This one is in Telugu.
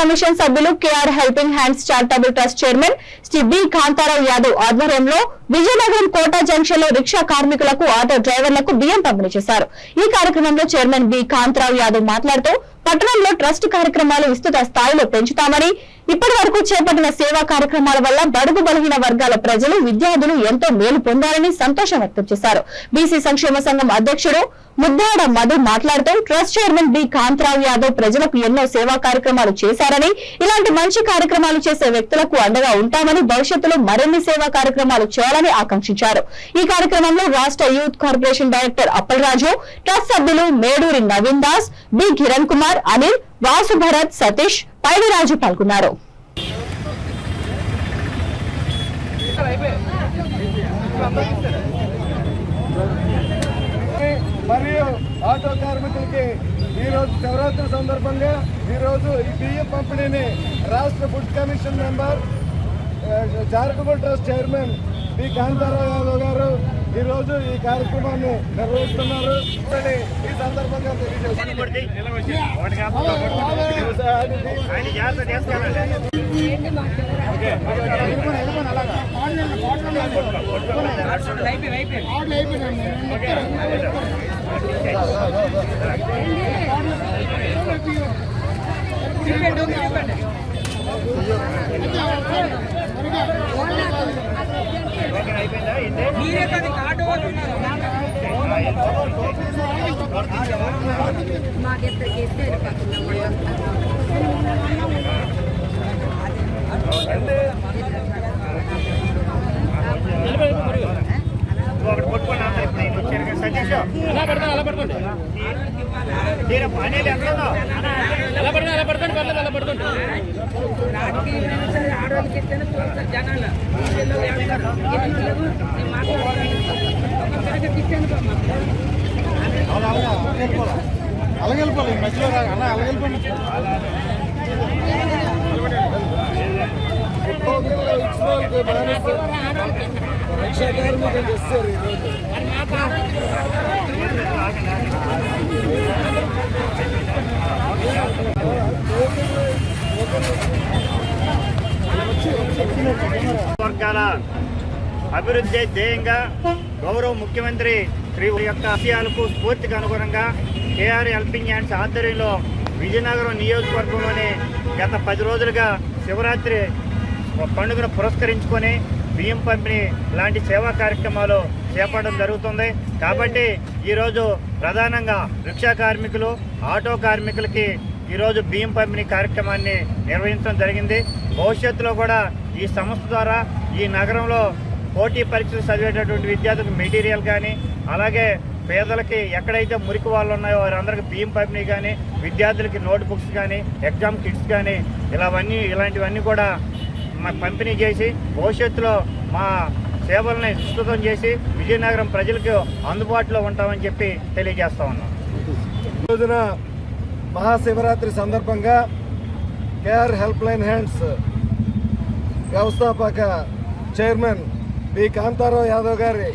కమిషన్ సభ్యులు K R helping hands charitable trust chairman Shri B Kantharao Yadav ఆధ్వర్యంలో విజయనగరం కోట జంక్షన్లో రిక్షా కార్మికులకు ఆటో డ్రైవర్లకు బియ్యం పంపిణీ చేశారు. ఈ కార్యక్రమంలో చైర్మన్ బి కాంతారావు యాదవ్ మాట్లాడుతూ పట్టణంలో ట్రస్ట్ కార్యక్రమాలు విస్తృత స్థాయిలో పెంచుతామని ఇప్పటి వరకు చేపట్టిన సేవా కార్యక్రమాల వల్ల బడుగు బలహీన వర్గాల ప్రజలు విద్యార్థులు ఎంతో మేలు పొందారని సంతోషం వ్యక్తం చేశారు. బీసీ సంక్షేమ సంఘం అధ్యక్షుడు ముద్దాడ మధు మాట్లాడుతూ trust chairman B Kantharao Yadav ప్రజలకు ఎన్నో సేవా కార్యక్రమాలు చేశారని ఇలాంటి మంచి కార్యక్రమాలు చేసే వ్యక్తులకు అండగా ఉంటామని భవిష్యత్తులో మరిన్ని సేవా కార్యక్రమాలు చేయాలని ఆకాంక్షించారు. ఈ కార్యక్రమంలో రాష్ట్ర youth corporation director Appalaraju trust సభ్యులు మేడూరి నవీన్ దాస్ బి కిరణ్ కుమార్ అనిల్ వాసు భరత్ సతీష్ పైడిరాజు పాల్గొన్నారు. మరియు ఆటో కార్మికులకి ఈరోజు శివరాత్రి సందర్భంగా ఈరోజు ఈ బియ్యం పంపిణీని రాష్ట్ర food commission member charitable trust chairman B Kantharao Yadav గారు ఈరోజు ఈ కార్యక్రమాన్ని నిర్వహిస్తున్నారు. ఈ సందర్భంగా మీరే అలా పడుతుంది అలా పడుతుంది? పర్లేదు అలా పడుతుంది? రాజకీయ సరే ఎట్లయినా చూస్తారు జనాలు వీళ్ళు ఏమంటారు? ఏమీ లేవు. నేను మాట్లాడతాను. ఒక పిల్లకి ఇచ్చాను బామ్మ. అలాగే వెళ్ళిపోవాలి మధ్యలో రా- అన్న అలాగే వెళ్ళిపోండి రిక్షా కార్మికులు ఇస్తారు ఈరోజు వర్గాల అభివృద్ధి ధ్యేయంగా గౌరవ ముఖ్యమంత్రి శ్రీ యొక్క ఆశయాలకు స్ఫూర్తికి అనుగుణంగా కేఆర్ హెల్పింగ్ హ్యాండ్స్ ఆధ్వర్యంలో విజయనగరం నియోజకవర్గంలోని గత పది రోజులుగా శివరాత్రి పండుగను పురస్కరించుకొని బియ్యం పంపిణీ లాంటి సేవా కార్యక్రమాలు చేపట్టడం జరుగుతుంది. కాబట్టి ఈరోజు ప్రధానంగా రిక్షా కార్మికులు ఆటో కార్మికులకి ఈరోజు బియ్యం పంపిణీ కార్యక్రమాన్ని నిర్వహించడం జరిగింది. భవిష్యత్తులో కూడా ఈ సంస్థ ద్వారా ఈ నగరంలో పోటీ పరీక్షలు చదివేటటువంటి విద్యార్థులకు మెటీరియల్ కానీ అలాగే పేదలకి ఎక్కడైతే మురికి వాళ్ళు ఉన్నాయో వారందరికీ బియ్యం పంపిణీ కానీ విద్యార్థులకి నోట్ బుక్స్ కానీ ఎగ్జామ్ కిట్స్ కానీ ఇలావన్నీ ఇలాంటివన్నీ కూడా పంపిణీ చేసి భవిష్యత్తులో మా సేవల్ని విస్తృతం చేసి విజయనగరం ప్రజలకు అందుబాటులో ఉంటామని చెప్పి తెలియజేస్తా ఉన్నాం. రోజున మహాశివరాత్రి సందర్భంగా K R help line hands వ్యవస్థాపక చైర్మన్ బి. కాంతారావు యాదవ్ గారి